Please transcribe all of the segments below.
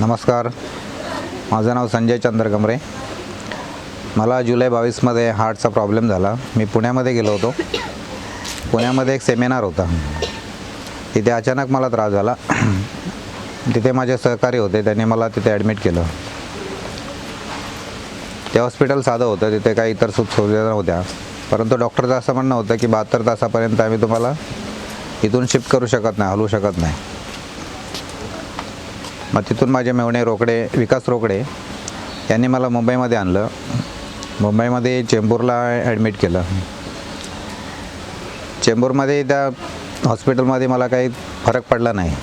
नमस्कार. माझं नाव संजय चंद्रकमरे मला जुलै बावीसमध्ये हार्टचा प्रॉब्लेम झाला. मी पुण्यामध्ये गेलो होतो. पुण्यामध्ये एक सेमिनार होता. तिथे अचानक मला त्रास झाला. तिथे माझे सहकारी होते. त्यांनी मला तिथे ॲडमिट केलं. ते हॉस्पिटल साधं होतं. तिथे काही इतर सुख सुविधा नव्हत्या. परंतु डॉक्टरचं असं म्हणणं होतं की बहात्तर तासापर्यंत आम्ही तुम्हाला इथून शिफ्ट करू शकत नाही हलवू शकत नाही. मग तिथून माझे मेवणे रोकडे विकास रोकडे यांनी मला मुंबईमध्ये आणलं. मुंबईमध्ये चेंबूरला ॲडमिट केलं. चेंबूरमध्ये त्या हॉस्पिटलमध्ये मला काही फरक पडला नाही.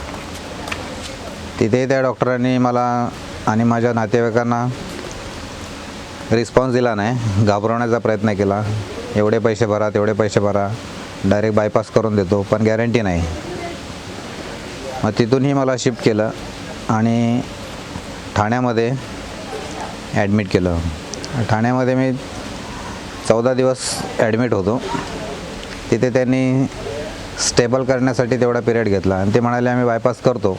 तिथे त्या डॉक्टरांनी मला आणि माझ्या नातेवाईकांना रिस्पॉन्स दिला नाही. घाबरवण्याचा प्रयत्न केला. एवढे पैसे भरा तेवढे पैसे भरा. डायरेक्ट बायपास करून देतो पण गॅरंटी नाही. मग तिथूनही मला शिफ्ट केलं. आणि ठाण्यामध्ये ॲडमिट केलं. ठाण्यामध्ये मी चौदा दिवस ॲडमिट होतो. तिथे त्यांनी स्टेबल करण्यासाठी तेवढा पिरियड घेतला. आणि ते म्हणाले आम्ही बायपास करतो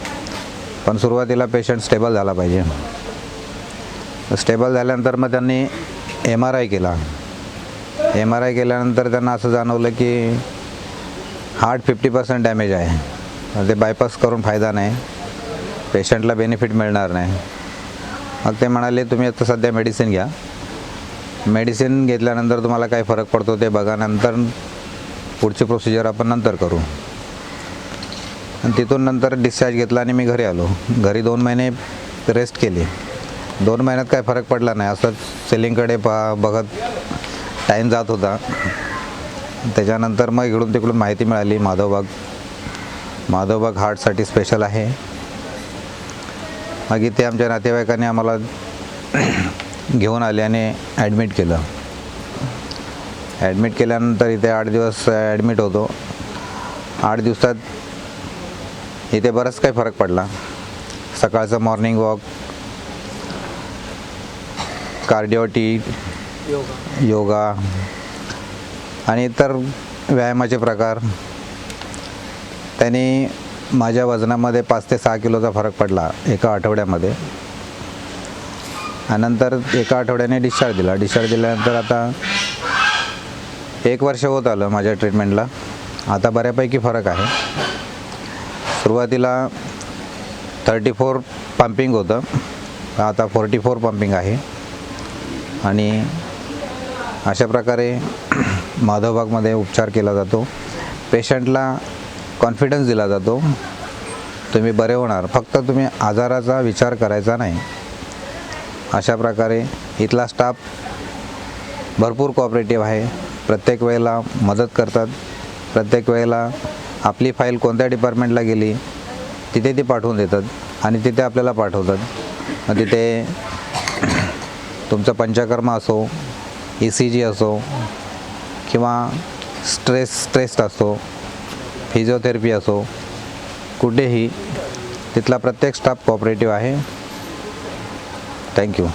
पण सुरुवातीला पेशंट स्टेबल झाला पाहिजे. स्टेबल झाल्यानंतर मग त्यांनी एम आर आय केला. एम आर आय केल्यानंतर त्यांना असं जाणवलं की हार्ट फिफ्टी पर्सेंट डॅमेज आहे. ते बायपास करून फायदा नाही. पेशंटला बेनिफिट मिळणार नाही. मग ते म्हणाले तुम्ही आता सध्या मेडिसिन घ्या. मेडिसिन घेतल्यानंतर तुम्हाला काय फरक पडतो ते बघा नंतर पुढची प्रोसिजर आपण नंतर करू. आणि तिथून नंतर डिस्चार्ज घेतला आणि मी घरी आलो. घरी दोन महिने रेस्ट केली. दोन महिन्यात काय फरक पडला नाही. असंच सेलिंगकडे पहा बघत टाईम जात होता. त्याच्यानंतर मग इकडून तिकडून माहिती मिळाली माधवबाग. माधवबाग हार्टसाठी स्पेशल आहे. मग इथे आमच्या नातेवाईकांनी आम्हाला घेऊन आले आणि ॲडमिट केलं. ॲडमिट केल्यानंतर इथे आठ दिवस ॲडमिट होतो. आठ दिवसात इथे बराच काही फरक पडला. सकाळचं मॉर्निंग वॉक कार्डिओटी योगा. आणि इतर व्यायामाचे प्रकार. त्यांनी माझ्या वजनामध्ये पाच ते सहा किलोचा फरक पडला एका आठवड्यामध्ये. आणि नंतर एका आठवड्याने डिस्चार्ज दिला. डिस्चार्ज दिल्यानंतर आता एक वर्ष होत आलं माझ्या ट्रीटमेंटला आता बऱ्यापैकी फरक आहे. सुरुवातीला थर्टी फोर पंपिंग होतं. आता फोर्टी फोर पंपिंग आहे. आणि अशा प्रकारे माधवबागमध्ये उपचार केला जातो. पेशंटला कॉन्फिडन्स दिला जातो. तुम्ही बरे होणार. फक्त तुम्ही आजाराचा विचार करायचा नाही. अशा प्रकारे इथला स्टाफ भरपूर कॉपरेटिव्ह आहे. प्रत्येक वेळेला मदत करतात. प्रत्येक वेळेला आपली फाईल कोणत्या डिपार्टमेंटला गेली तिथे ती पाठवून देतात आणि तिथे आपल्याला पाठवतात. मग तिथे तुमचं पंचकर्म असो ई सी जी असो किंवा स्ट्रेस स्ट्रेस्ड असो फिजिओथेरपी असो कुठेही तिथला प्रत्येक स्टाफ कॉपरेटिव्ह आहे. थँक्यू